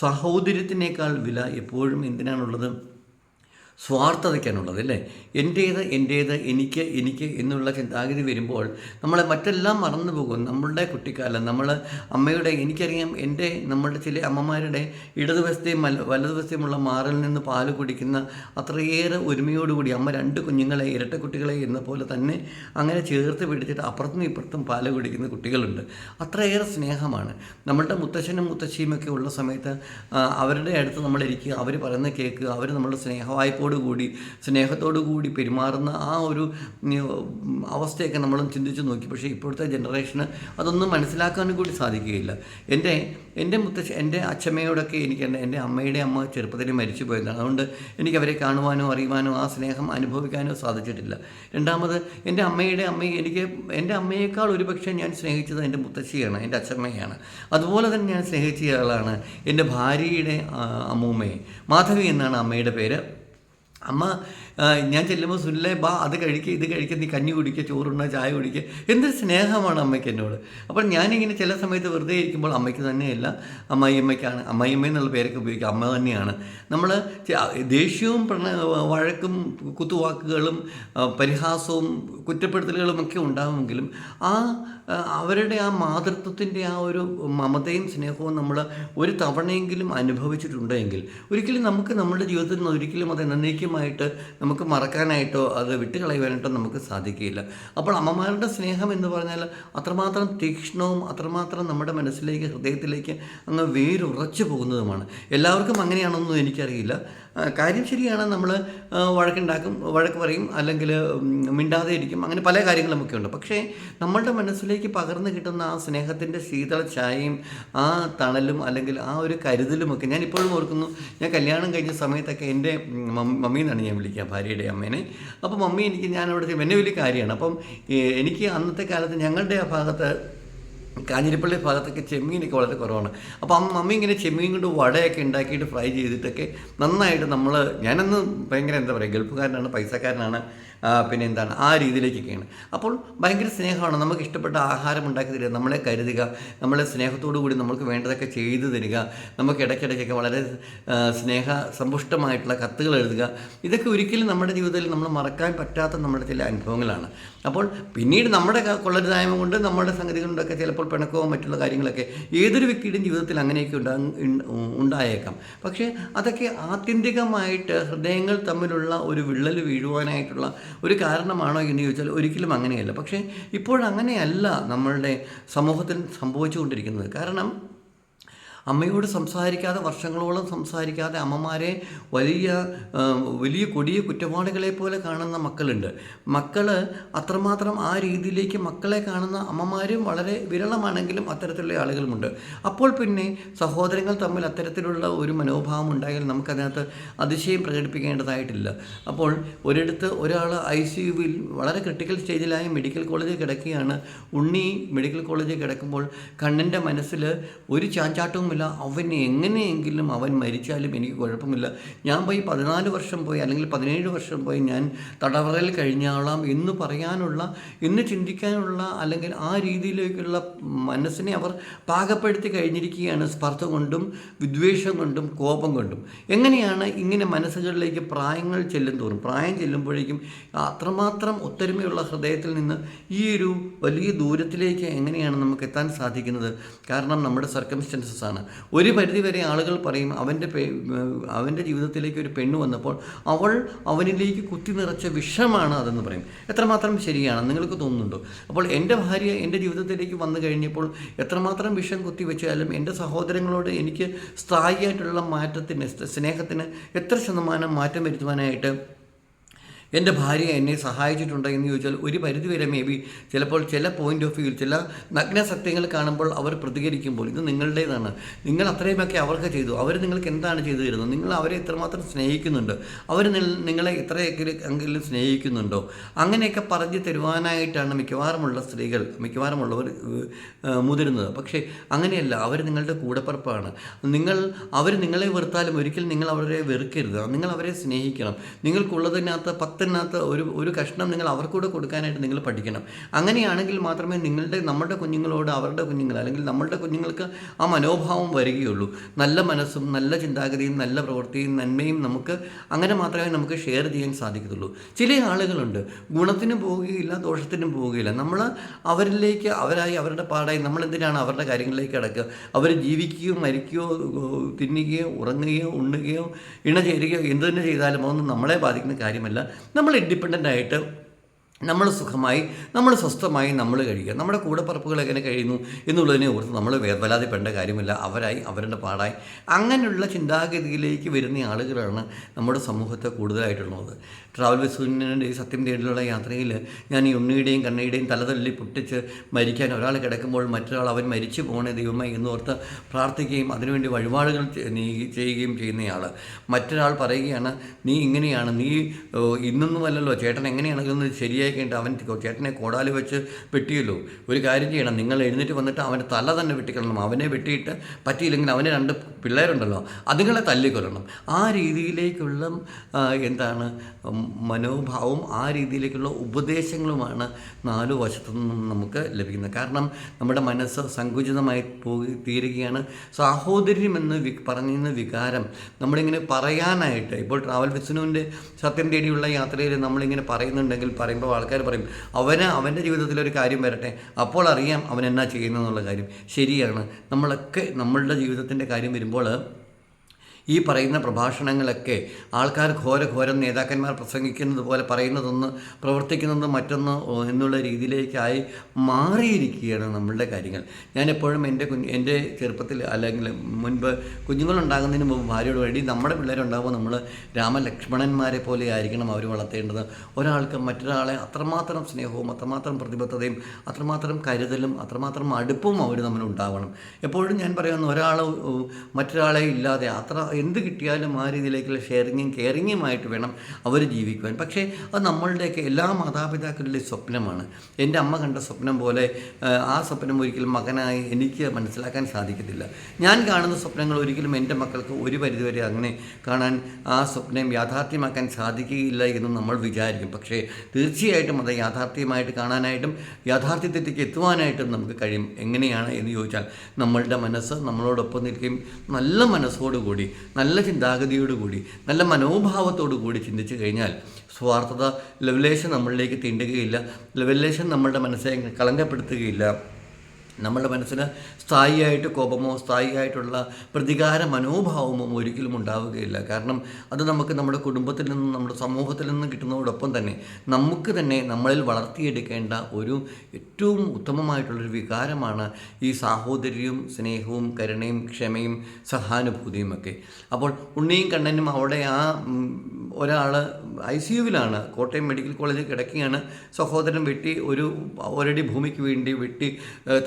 സഹോദര്യത്തിനേക്കാൾ വില എപ്പോഴും എന്തിനാണുള്ളത്? സ്വാർത്ഥതയ്ക്കാണുള്ളത് അല്ലേ എന്റേത് എന്റേത് എനിക്ക് എനിക്ക് എന്നുള്ള ചിന്താഗതി വരുമ്പോൾ നമ്മളെ മറ്റെല്ലാം മറന്നു പോകും നമ്മളുടെ കുട്ടിക്കാലം നമ്മൾ അമ്മയുടെ എനിക്കറിയാം എന്റെ നമ്മളുടെ ചില അമ്മമാരുടെ ഇടതുവശത്തെയും വല- വലതുവശത്തെയുമുള്ള മാറിൽ നിന്ന് പാൽ കുടിക്കുന്ന അത്രയേറെ ഒരുമയോടുകൂടി അമ്മ രണ്ട് കുഞ്ഞുങ്ങളെ ഇരട്ട കുട്ടികളെ എന്ന പോലെ തന്നെ അങ്ങനെ ചേർത്ത് പിടിച്ചിട്ട് അപ്പുറത്തും ഇപ്പുറത്തും പാൽ കുടിക്കുന്ന കുട്ടികളുണ്ട്. അത്രയേറെ സ്നേഹമാണ്. നമ്മളുടെ മുത്തശ്ശനും മുത്തശ്ശിയുമൊക്കെ ഉള്ള സമയത്ത് അവരുടെ അടുത്ത് നമ്മളിരിക്കുക അവർ പറയുന്ന കേൾക്കുക അവർ നമ്മളുടെ സ്നേഹവായ്പോട് കൂടി സ്നേഹത്തോടു കൂടി പെരുമാറുന്ന ആ ഒരു അവസ്ഥയൊക്കെ നമ്മൾ ചിന്തിച്ചു നോക്കി. പക്ഷേ ഇപ്പോഴത്തെ ജനറേഷന് അതൊന്നും മനസ്സിലാക്കാനും കൂടി സാധിക്കുകയില്ല. എന്റെ എന്റെ മുത്തശ്ശ എന്റെ അച്ഛമ്മയോടൊക്കെ എനിക്ക് എന്റെ അമ്മയുടെ അമ്മ ചെറുപ്പത്തിൽ മരിച്ചു പോയതാണ്. അതുകൊണ്ട് എനിക്ക് അവരെ കാണുവാനോ അറിയുവാനോ ആ സ്നേഹം അനുഭവിക്കാനോ സാധിച്ചിട്ടില്ല. രണ്ടാമത് എന്റെ അമ്മയുടെ അമ്മയെ എനിക്ക് എന്റെ അമ്മയേക്കാൾ ഒരുപക്ഷെ ഞാൻ സ്നേഹിച്ചത് എന്റെ മുത്തശ്ശിയാണ് എന്റെ അച്ഛമ്മയാണ്. അതുപോലെ തന്നെ ഞാൻ സ്നേഹിച്ച ആളാണ് എന്റെ ഭാര്യയുടെ അമ്മൂമ്മയെ. മാധവി എന്നാണ് അമ്മയുടെ പേര്. അമ്മ ആ, ഞാൻ ചെല്ലുമ്പോൾ സുനിലെ ബാ അത് കഴിക്കുക ഇത് കഴിക്കുക നീ കഞ്ഞി കുടിക്കുക ചോറുണ്ണ ചായ കുടിക്കുക എന്തൊരു സ്നേഹമാണ് അമ്മയ്ക്ക് എന്നോട്. അപ്പോൾ ഞാനിങ്ങനെ ചില സമയത്ത് വെറുതെ ഇരിക്കുമ്പോൾ അമ്മയ്ക്ക് തന്നെയല്ല അമ്മായിയമ്മയ്ക്കാണ് അമ്മായിയമ്മ എന്നുള്ള പേരൊക്കെ ഉപയോഗിക്കുക അമ്മ തന്നെയാണ്. നമ്മൾ ദേഷ്യവും പ്രണ വഴക്കും കുത്തുവാക്കുകളും പരിഹാസവും കുറ്റപ്പെടുത്തലുകളും ഒക്കെ ഉണ്ടാകുമെങ്കിലും ആ അവരുടെ ആ മാതൃത്വത്തിന്റെ ആ ഒരു മമതയും സ്നേഹവും നമ്മൾ ഒരു തവണയെങ്കിലും അനുഭവിച്ചിട്ടുണ്ടെങ്കിൽ ഒരിക്കലും നമുക്ക് നമ്മുടെ ജീവിതത്തിൽ നിന്ന് ഒരിക്കലും അത് എന്നേക്കുമായിട്ട് നമുക്ക് മറക്കാനായിട്ടോ അത് വിട്ടുകളയുവാനായിട്ടോ നമുക്ക് സാധിക്കില്ല അപ്പോൾ അമ്മമാരുടെ സ്നേഹം എന്ന് പറഞ്ഞാൽ അത്രമാത്രം തീക്ഷ്ണവും അത്രമാത്രം നമ്മുടെ മനസ്സിലേക്ക് ഹൃദയത്തിലേക്ക് അങ്ങ് വേരുറച്ചു പോകുന്നതുമാണ്. എല്ലാവർക്കും അങ്ങനെയാണെന്നും എനിക്കറിയില്ല. കാര്യം ശരിയാണ്. നമ്മൾ വഴക്കുണ്ടാക്കും വഴക്ക് പറയും അല്ലെങ്കിൽ മിണ്ടാതെ ഇരിക്കും. അങ്ങനെ പല കാര്യങ്ങളും ഒക്കെ ഉണ്ട് പക്ഷേ നമ്മളുടെ മനസ്സിലേക്ക് പകർന്നു കിട്ടുന്ന ആ സ്നേഹത്തിന്റെ ശീതള ചായയും ആ തണലും അല്ലെങ്കിൽ ആ ഒരു കരുതലുമൊക്കെ ഞാൻ ഇപ്പോഴും ഓർക്കുന്നു. ഞാൻ കല്യാണം കഴിഞ്ഞ സമയത്തൊക്കെ എന്റെ മമ്മി എന്നാണ് ഞാൻ വിളിക്കുക ഭാര്യയുടെ അമ്മേനെ. അപ്പോൾ മമ്മി എനിക്ക് ഞാൻ അവിടെ എന്നെ വലിയ കാര്യമാണ്. അപ്പം എനിക്ക് അന്നത്തെ കാലത്ത് ഞങ്ങളുടെ ആ ഭാഗത്ത് കാഞ്ഞിരപ്പള്ളി ഭാഗത്തൊക്കെ ചെമ്മീനൊക്കെ വളരെ കുറവാണ്. അപ്പോൾ അമ്മ മമ്മി ഇങ്ങനെ ചെമ്മീൻ കൊണ്ട് വടയൊക്കെ ഉണ്ടാക്കിയിട്ട് ഫ്രൈ ചെയ്തിട്ടൊക്കെ നന്നായിട്ട് നമ്മൾ ഞാനന്ന് ഭയങ്കര എന്താ പറയുക ഗൾഫുകാരനാണ് പൈസക്കാരനാണ് പിന്നെ എന്താണ് ആ രീതിയിലേക്കൊക്കെയാണ്. അപ്പോൾ ഭയങ്കര സ്നേഹമാണ്. നമുക്ക് ഇഷ്ടപ്പെട്ട ആഹാരം ഉണ്ടാക്കി തരിക നമ്മളെ കരുതുക നമ്മളെ സ്നേഹത്തോടു കൂടി നമുക്ക് വേണ്ടതൊക്കെ ചെയ്തു തരിക നമുക്ക് ഇടയ്ക്കിടയ്ക്കൊക്കെ വളരെ സ്നേഹ സമ്പുഷ്ടമായിട്ടുള്ള കത്തുകൾ എഴുതുക. ഇതൊക്കെ ഒരിക്കലും നമ്മുടെ ജീവിതത്തിൽ നമ്മൾ മറക്കാൻ പറ്റാത്ത നമ്മുടെ ചില അനുഭവങ്ങളാണ്. അപ്പോൾ പിന്നീട് നമ്മുടെ കൊള്ളരുതായ്മ കൊണ്ട് നമ്മുടെ സംഗതികളുണ്ടൊക്കെ ചിലപ്പോൾ പിണക്കവും മറ്റുള്ള കാര്യങ്ങളൊക്കെ ഏതൊരു വ്യക്തിയുടെയും ജീവിതത്തിൽ അങ്ങനെയൊക്കെ ഉണ്ടാ ഉണ്ടായേക്കാം. പക്ഷേ അതൊക്കെ ആത്യന്തികമായിട്ട് ഹൃദയങ്ങൾ തമ്മിലുള്ള ഒരു വിള്ളൽ വീഴുവാനായിട്ടുള്ള ഒരു കാരണമാണോ എന്ന് ചോദിച്ചാൽ ഒരിക്കലും അങ്ങനെയല്ല. പക്ഷേ ഇപ്പോഴങ്ങനെയല്ല നമ്മളുടെ സമൂഹത്തിൽ സംഭവിച്ചുകൊണ്ടിരിക്കുന്നത്. കാരണം അമ്മയോട് സംസാരിക്കാതെ വർഷങ്ങളോളം സംസാരിക്കാതെ അമ്മമാരെ വലിയ വലിയ കൊടിയ കുറ്റവാളികളെ പോലെ കാണുന്ന മക്കളുണ്ട്. മക്കൾ അത്രമാത്രം ആ രീതിയിലേക്ക് മക്കളെ കാണുന്ന അമ്മമാരും വളരെ വിരളമാണെങ്കിലും അത്തരത്തിലുള്ള ആളുകളുമുണ്ട്. അപ്പോൾ പിന്നെ സഹോദരങ്ങൾ തമ്മിൽ അത്തരത്തിലുള്ള ഒരു മനോഭാവം ഉണ്ടായാൽ നമുക്കതിനകത്ത് അതിശയം പ്രകടിപ്പിക്കേണ്ടതായിട്ടില്ല. അപ്പോൾ ഒരിടത്ത് ഒരാൾ ഐ സി യുവിൽ വളരെ ക്രിട്ടിക്കൽ സ്റ്റേജിലായി മെഡിക്കൽ കോളേജിൽ കിടക്കുകയാണ്. ഉണ്ണി മെഡിക്കൽ കോളേജിൽ കിടക്കുമ്പോൾ കണ്ണന്റെ മനസ്സിൽ ഒരു ചാഞ്ചാട്ടവുമില്ല അവൻ എങ്ങനെയെങ്കിലും അവൻ മരിച്ചാലും എനിക്ക് കുഴപ്പമില്ല. ഞാൻ പോയി പതിനാല് വർഷം പോയി അല്ലെങ്കിൽ പതിനേഴ് വർഷം പോയി ഞാൻ തടവറയിൽ കഴിഞ്ഞാളാം എന്ന് പറയാനുള്ള എന്ന് ചിന്തിക്കാനുള്ള അല്ലെങ്കിൽ ആ രീതിയിലേക്കുള്ള മനസ്സിനെ അവർ പാകപ്പെടുത്തി കഴിഞ്ഞിരിക്കുകയാണ് സ്പർദ്ധ കൊണ്ടും വിദ്വേഷം കൊണ്ടും കോപം കൊണ്ടും. എങ്ങനെയാണ് ഇങ്ങനെ മനസ്സുകളിലേക്ക് പ്രായങ്ങൾ ചെല്ലും തോറും പ്രായം ചെല്ലുമ്പോഴേക്കും അത്രമാത്രം ഒത്തൊരുമയുള്ള ഹൃദയത്തിൽ നിന്ന് ഈ ഒരു വലിയ ദൂരത്തിലേക്ക് എങ്ങനെയാണ് നമുക്ക് എത്താൻ സാധിക്കുന്നത്? കാരണം നമ്മുടെ സർക്കംസ്റ്റൻസസ് ആണ്. ഒരു പരിധിവരെ ആളുകൾ പറയും അവന്റെ അവന്റെ ജീവിതത്തിലേക്ക് ഒരു പെണ്ണ് വന്നപ്പോൾ അവൾ അവനിലേക്ക് കുത്തി നിറച്ച വിഷമാണ് അതെന്ന് പറയും. എത്രമാത്രം ശരിയാണ്? നിങ്ങൾക്ക് തോന്നുന്നുണ്ടോ? അപ്പോൾ എന്റെ ഭാര്യ എന്റെ ജീവിതത്തിലേക്ക് വന്നു കഴിഞ്ഞപ്പോൾ എത്രമാത്രം വിഷം കുത്തി വെച്ചാലും എന്റെ സഹോദരങ്ങളോട് എനിക്ക് സ്ഥായിയായിട്ടുള്ള മാറ്റത്തിന് സ്നേഹത്തിന് എത്ര ശതമാനം മാറ്റം വരുത്തുവാനായിട്ട് എന്റെ ഭാര്യ എന്നെ സഹായിച്ചിട്ടുണ്ട് എന്ന് ചോദിച്ചാൽ ഒരു പരിധിവരെ മേ ബി ചിലപ്പോൾ ചില പോയിന്റ് ഓഫ് വ്യൂ ചില നഗ്ന സത്യങ്ങൾ കാണുമ്പോൾ അവർ പ്രതികരിക്കുമ്പോൾ ഇത് നിങ്ങളുടേതാണ്. നിങ്ങൾ അത്രയുമൊക്കെ അവർക്ക് ചെയ്തു. അവർ നിങ്ങൾക്ക് എന്താണ് ചെയ്തു തരുന്നത്? നിങ്ങൾ അവരെ എത്രമാത്രം സ്നേഹിക്കുന്നുണ്ട്? അവർ നിങ്ങളെ ഇത്രയൊക്കെ എങ്കിലും സ്നേഹിക്കുന്നുണ്ടോ? അങ്ങനെയൊക്കെ പറഞ്ഞു തരുവാനായിട്ടാണ് മിക്കവാറുമുള്ള സ്ത്രീകൾ മിക്കവാറുമുള്ളവർ മുതിരുന്നത്. പക്ഷേ അങ്ങനെയല്ല. അവർ നിങ്ങളുടെ കൂടപ്പറപ്പാണ്. നിങ്ങൾ അവർ നിങ്ങളെ വെറുത്താലും ഒരിക്കലും നിങ്ങൾ അവരെ വെറുക്കരുത്. നിങ്ങൾ അവരെ സ്നേഹിക്കണം. നിങ്ങൾക്കുള്ളതിനകത്ത് പത്തിനകത്ത് ഒരു ഒരു കഷ്ണം നിങ്ങൾ അവർക്കൂടെ കൊടുക്കാനായിട്ട് നിങ്ങൾ പഠിക്കണം. അങ്ങനെയാണെങ്കിൽ മാത്രമേ നിങ്ങളുടെ നമ്മുടെ കുഞ്ഞുങ്ങളോട് അവരുടെ കുഞ്ഞുങ്ങൾ അല്ലെങ്കിൽ നമ്മളുടെ കുഞ്ഞുങ്ങൾക്ക് ആ മനോഭാവം വരികയുള്ളൂ. നല്ല മനസ്സും നല്ല ചിന്താഗതിയും നല്ല പ്രവൃത്തിയും നന്മയും നമുക്ക് അങ്ങനെ മാത്രമേ നമുക്ക് ഷെയർ ചെയ്യാൻ സാധിക്കത്തുള്ളൂ. ചില ആളുകളുണ്ട് ഗുണത്തിനും പോവുകയില്ല ദോഷത്തിനും പോവുകയില്ല. നമ്മൾ അവരിലേക്ക് അവരായി അവരുടെ പാടായി നമ്മളെന്തിനാണ് അവരുടെ കാര്യങ്ങളിലേക്ക് കിടക്കുക? അവർ ജീവിക്കുകയോ മരിക്കുകയോ തിന്നുകയോ ഉറങ്ങുകയോ ഉണ്ണുകയോ ഇണ ചേരുകയോ എന്തു തന്നെ ചെയ്താലും അതൊന്നും നമ്മളെ ബാധിക്കുന്ന കാര്യമല്ല. നമ്മൾ ഇൻഡിപെൻഡന്റ് ആയിട്ട് നമ്മൾ സുഖമായി നമ്മൾ സ്വസ്ഥമായി നമ്മൾ കഴിയുക നമ്മുടെ കൂടപ്പറപ്പുകൾ എങ്ങനെ കഴിയുന്നു എന്നുള്ളതിനെ ഓർത്ത് നമ്മൾ വേർവലാതിപ്പെടേണ്ട കാര്യമില്ല. അവരായി അവരുടെ പാടായി. അങ്ങനെയുള്ള ചിന്താഗതിയിലേക്ക് വരുന്ന ആളുകളാണ് നമ്മുടെ സമൂഹത്തെ കൂടുതലായിട്ടുള്ളത്. ട്രാവൽ ബസ്സുവിന്റെ ഈ സത്യം തേടിലുള്ള യാത്രയിൽ ഞാൻ ഈ ഉണ്ണിയുടെയും കണ്ണയുടെയും തലതല്ലി പൊട്ടിച്ച് മരിക്കാൻ ഒരാൾ കിടക്കുമ്പോൾ മറ്റൊരാൾ അവൻ മരിച്ചു പോകണേ ദൈവമായി എന്നോർത്ത് പ്രാർത്ഥിക്കുകയും അതിനുവേണ്ടി വഴിപാടുകൾ ചെയ്യുകയും ചെയ്യുന്നയാൾ മറ്റൊരാൾ പറയുകയാണ് നീ ഇങ്ങനെയാണ് നീ ഇന്നൊന്നുമല്ലല്ലോ. ചേട്ടൻ എങ്ങനെയാണെങ്കിലും ശരിയാക്കേണ്ട അവൻ ചേട്ടനെ കോടാലി വെച്ച് വെട്ടിയല്ലോ. ഒരു കാര്യം ചെയ്യണം. നിങ്ങൾ എഴുന്നേറ്റ് വന്നിട്ട് അവന്റെ തല തന്നെ വെട്ടിക്കൊള്ളണം. അവനെ വെട്ടിയിട്ട് പറ്റിയില്ലെങ്കിൽ അവന് രണ്ട് പിള്ളേരുണ്ടല്ലോ. അതുങ്ങളെ തല്ലിക്കൊല്ലണം. ആ രീതിയിലേക്കുള്ള എന്താണ് മനോഭാവവും ആ രീതിയിലേക്കുള്ള ഉപദേശങ്ങളുമാണ് നാലു വശത്തു നിന്നും നമുക്ക് ലഭിക്കുന്നത്. കാരണം നമ്മുടെ മനസ്സ് സങ്കുചിതമായി പോയി തീരുകയാണ്. സാഹോദര്യം എന്ന് വി പറഞ്ഞിരുന്ന വികാരം നമ്മളിങ്ങനെ പറയാനായിട്ട് ഇപ്പോൾ ട്രാവൽ ബിസിനുവിന്റെ സത്യം തേടിയുള്ള യാത്രയിൽ നമ്മളിങ്ങനെ പറയുന്നുണ്ടെങ്കിൽ പറയുമ്പോൾ ആൾക്കാർ പറയും അവന് അവന്റെ ജീവിതത്തിൽ ഒരു കാര്യം വരട്ടെ അപ്പോൾ അറിയാം അവൻ എന്നാ ചെയ്യുന്നതെന്നുള്ള കാര്യം. ശരിയാണ്. നമ്മളൊക്കെ നമ്മളുടെ ജീവിതത്തിന്റെ കാര്യം വരുമ്പോൾ ഈ പറയുന്ന പ്രഭാഷണങ്ങളൊക്കെ ആൾക്കാർ ഘോര ഘോരം നേതാക്കന്മാർ പ്രസംഗിക്കുന്നത് പോലെ പറയുന്നതൊന്ന് പ്രവർത്തിക്കുന്നത് മറ്റൊന്ന് എന്നുള്ള രീതിയിലേക്കായി മാറിയിരിക്കുകയാണ് നമ്മളുടെ കാര്യങ്ങൾ. ഞാൻ എപ്പോഴും എന്റെ കുഞ്ഞ് എന്റെ ചെറുപ്പത്തിൽ അല്ലെങ്കിൽ മുൻപ് കുഞ്ഞുങ്ങളുണ്ടാകുന്നതിന് മുമ്പ് ഭാര്യയോട് വേണ്ടി നമ്മുടെ പിള്ളേരുണ്ടാകുമ്പോൾ നമ്മൾ രാമലക്ഷ്മണന്മാരെ പോലെ ആയിരിക്കണം അവർ വളർത്തേണ്ടത്. ഒരാൾക്ക് മറ്റൊരാളെ അത്രമാത്രം സ്നേഹവും അത്രമാത്രം പ്രതിബദ്ധതയും അത്രമാത്രം കരുതലും അത്രമാത്രം അടുപ്പവും അവർ തമ്മിൽ ഉണ്ടാവണം. എപ്പോഴും ഞാൻ പറയുന്നു ഒരാൾ മറ്റൊരാളെ ഇല്ലാതെ അത്ര എന്ത് കിട്ടിയാലും ആ രീതിയിലേക്കുള്ള ഷെയറിങ്ങും കെയറിങ്ങുമായിട്ട് വേണം അവർ ജീവിക്കുവാൻ. പക്ഷേ അത് നമ്മളുടെയൊക്കെ എല്ലാ മാതാപിതാക്കളുടെയും സ്വപ്നമാണ്. എന്റെ അമ്മ കണ്ട സ്വപ്നം പോലെ ആ, സ്വപ്നം ഒരിക്കലും മകനായി എനിക്ക് മനസ്സിലാക്കാൻ സാധിക്കത്തില്ല. ഞാൻ കാണുന്ന സ്വപ്നങ്ങൾ ഒരിക്കലും എന്റെ മക്കൾക്ക് ഒരു പരിധിവരെ അങ്ങനെ കാണാൻ ആ സ്വപ്നം യാഥാർത്ഥ്യമാക്കാൻ സാധിക്കുകയില്ല എന്ന് നമ്മൾ വിചാരിക്കും. പക്ഷേ തീർച്ചയായിട്ടും അത് യാഥാർത്ഥ്യമായിട്ട് കാണാനായിട്ടും യാഥാർത്ഥ്യത്തിലേക്ക് എത്തുവാനായിട്ടും നമുക്ക് കഴിയും. എങ്ങനെയാണ് എന്ന് ചോദിച്ചാൽ നമ്മളുടെ മനസ്സ് നമ്മളോടൊപ്പം നിൽക്കുകയും നല്ല മനസ്സോടുകൂടി നല്ല ചിന്താഗതിയോടുകൂടി നല്ല മനോഭാവത്തോടു കൂടി ചിന്തിച്ചു കഴിഞ്ഞാൽ സ്വാർത്ഥത ലെവലേഷൻ നമ്മളിലേക്ക് തീണ്ടുകയില്ല. ലെവലേഷൻ നമ്മളുടെ മനസ്സെ കളങ്കപ്പെടുത്തുകയില്ല. നമ്മളുടെ മനസ്സിന് സ്ഥായിയായിട്ട് കോപമോ സ്ഥായിയായിട്ടുള്ള പ്രതികാര മനോഭാവമോ ഒരിക്കലും ഉണ്ടാവുകയില്ല. കാരണം അത് നമുക്ക് നമ്മുടെ കുടുംബത്തിൽ നിന്നും നമ്മുടെ സമൂഹത്തിൽ നിന്നും കിട്ടുന്നതോടൊപ്പം തന്നെ നമുക്ക് തന്നെ നമ്മളിൽ വളർത്തിയെടുക്കേണ്ട ഒരു ഏറ്റവും ഉത്തമമായിട്ടുള്ളൊരു വികാരമാണ് ഈ സാഹോദര്യവും സ്നേഹവും കരുണയും ക്ഷമയും സഹാനുഭൂതിയും ഒക്കെ. അപ്പോൾ ഉണ്ണിയും കണ്ണനും അവിടെ ആ ഒരാൾ ഐ സി യുവിലാണ്. കോട്ടയം മെഡിക്കൽ കോളേജിൽ കിടക്കുകയാണ്. സഹോദരൻ വെട്ടി ഒരു ഒരടി ഭൂമിക്ക് വേണ്ടി വെട്ടി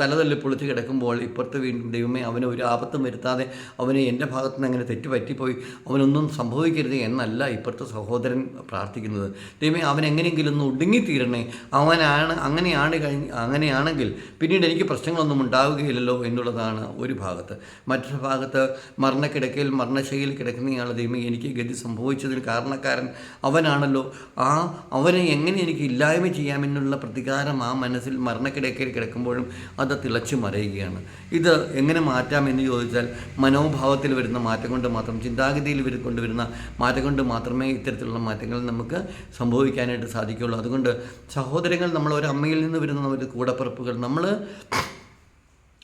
തലതല്ലി പൊളിച്ച് കിടക്കുമ്പോൾ ഇപ്പുറത്ത് വീണ്ടും ദൈവമേ അവന് ഒരു ആപത്തും വരുത്താതെ അവന് എന്റെ ഭാഗത്തു നിന്ന് അങ്ങനെ തെറ്റ് പറ്റിപ്പോയി അവനൊന്നും സംഭവിക്കരുത് എന്നല്ല ഇപ്പുറത്തെ സഹോദരൻ പ്രാർത്ഥിക്കുന്നത്. ദൈവമേ അവൻ എങ്ങനെയെങ്കിലും ഒന്ന് ഒടുങ്ങിത്തീരണേ. അവനാണ് അങ്ങനെയാണ് കഴിഞ്ഞ് അങ്ങനെയാണെങ്കിൽ പിന്നീട് എനിക്ക് പ്രശ്നങ്ങളൊന്നും ഉണ്ടാവുകയില്ലല്ലോ എന്നുള്ളതാണ് ഒരു ഭാഗത്ത്. മറ്റൊരു ഭാഗത്ത് മരണക്കിടക്കയിൽ മരണശൈലിയിൽ കിടക്കുന്നയാൾ ദൈവമേ എനിക്ക് ഗതി സംഭവിച്ചതിന് കാരണക്കാരൻ അവനാണല്ലോ. ആ അവനെ എങ്ങനെ എനിക്ക് ഇല്ലായ്മ ചെയ്യാമെന്നുള്ള പ്രതികാരം ആ മനസ്സിൽ മരണക്കിടക്കയിൽ കിടക്കുമ്പോഴും അത് തിളച്ചു മറയുകയാണ്. ഇത് എങ്ങനെ മാറ്റാം എന്ന് ചോദിച്ചാൽ മനോഭാവത്തിൽ വരുന്ന മാറ്റം കൊണ്ട് മാത്രം ചിന്താഗതിയിൽ വരു- കൊണ്ടുവരുന്ന മാറ്റം കൊണ്ട് മാത്രമേ ഇത്തരത്തിലുള്ള മാറ്റങ്ങൾ നമുക്ക് സംഭവിക്കാനായിട്ട് സാധിക്കുകയുള്ളൂ. അതുകൊണ്ട് സഹോദരങ്ങൾ നമ്മൾ ഒരു അമ്മയിൽ നിന്ന് വരുന്ന ഒരു കൂടപ്പിറപ്പുകൾ നമ്മൾ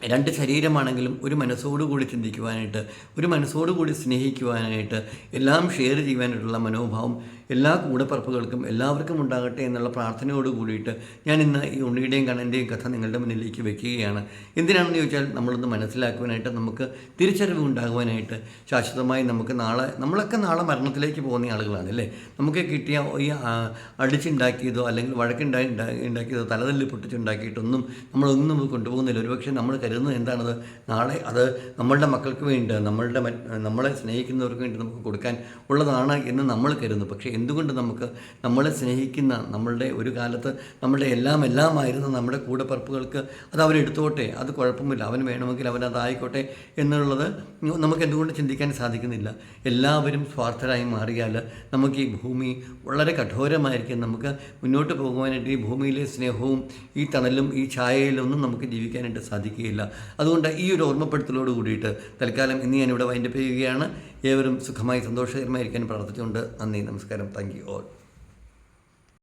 രണ്ട് ശരീരമാണെങ്കിലും ഒരു മനസ്സോടുകൂടി ചിന്തിക്കുവാനായിട്ട് ഒരു മനസ്സോടുകൂടി സ്നേഹിക്കുവാനായിട്ട് എല്ലാം ഷെയർ ചെയ്യുവാനായിട്ടുള്ള മനോഭാവം എല്ലാ കൂടപ്പറപ്പുകൾക്കും എല്ലാവർക്കും ഉണ്ടാകട്ടെ എന്നുള്ള പ്രാർത്ഥനയോട് കൂടിയിട്ട് ഞാൻ ഇന്ന് ഈ ഉണ്ണിയുടെയും കണ്ണന്റെയും കഥ നിങ്ങളുടെ മുന്നിലേക്ക് വെക്കുകയാണ്. എന്തിനാണെന്ന് ചോദിച്ചാൽ നമ്മളൊന്ന് മനസ്സിലാക്കുവാനായിട്ട് നമുക്ക് തിരിച്ചറിവ് ഉണ്ടാകുവാനായിട്ട് ശാശ്വതമായി നമുക്ക് നാളെ നമ്മളൊക്കെ നാളെ മരണത്തിലേക്ക് പോകുന്ന ആളുകളാണ് അല്ലേ നമുക്ക് കിട്ടിയ ഈ അടിച്ചുണ്ടാക്കിയതോ അല്ലെങ്കിൽ വഴക്കുണ്ടായി ഉണ്ടാ- ഉണ്ടാക്കിയതോ തലതല്ലി പൊട്ടിച്ചുണ്ടാക്കിയിട്ടൊന്നും നമ്മളൊന്നും കൊണ്ടുപോകുന്നില്ല. ഒരുപക്ഷെ നമ്മൾ കരുതുന്നത് എന്താണത്? നാളെ അത് നമ്മളുടെ മക്കൾക്ക് വേണ്ടി നമ്മളുടെ നമ്മളെ സ്നേഹിക്കുന്നവർക്ക് വേണ്ടി നമുക്ക് കൊടുക്കാൻ ഉള്ളതാണ് എന്ന് നമ്മൾ കരുതുന്നു. പക്ഷേ എന്തുകൊണ്ട് നമുക്ക് നമ്മളെ സ്നേഹിക്കുന്ന നമ്മളുടെ ഒരു കാലത്ത് നമ്മളുടെ എല്ലാം എല്ലാമായിരുന്ന നമ്മുടെ കൂടെ പറപ്പുകൾക്ക് അത് അവരെടുത്തോട്ടെ അത് കുഴപ്പമില്ല അവൻ വേണമെങ്കിൽ അവൻ അതായിക്കോട്ടെ എന്നുള്ളത് നമുക്ക് എന്തുകൊണ്ട് ചിന്തിക്കാൻ സാധിക്കുന്നില്ല. എല്ലാവരും സ്വാർത്ഥരായി മാറിയാൽ നമുക്ക് ഈ ഭൂമി വളരെ കഠോരമായിരിക്കും. നമുക്ക് മുന്നോട്ട് പോകുവാനായിട്ട് ഈ ഭൂമിയിലെ സ്നേഹവും ഈ തണലും ഈ ഛായയിലൊന്നും നമുക്ക് ജീവിക്കാനായിട്ട് സാധിക്കുകയില്ല. അതുകൊണ്ട് ഈ ഒരു ഓർമ്മപ്പെടുത്തലോട് കൂടിയിട്ട് തൽക്കാലം ഇന്ന് ഞാനിവിടെ വൈൻഡപ്പ് ചെയ്യുകയാണ്. ഏവരും സുഖമായി സന്തോഷകരമായിരിക്കാൻ പ്രാർത്ഥിച്ചുകൊണ്ട് നന്ദി നമസ്കാരം. Thank you all.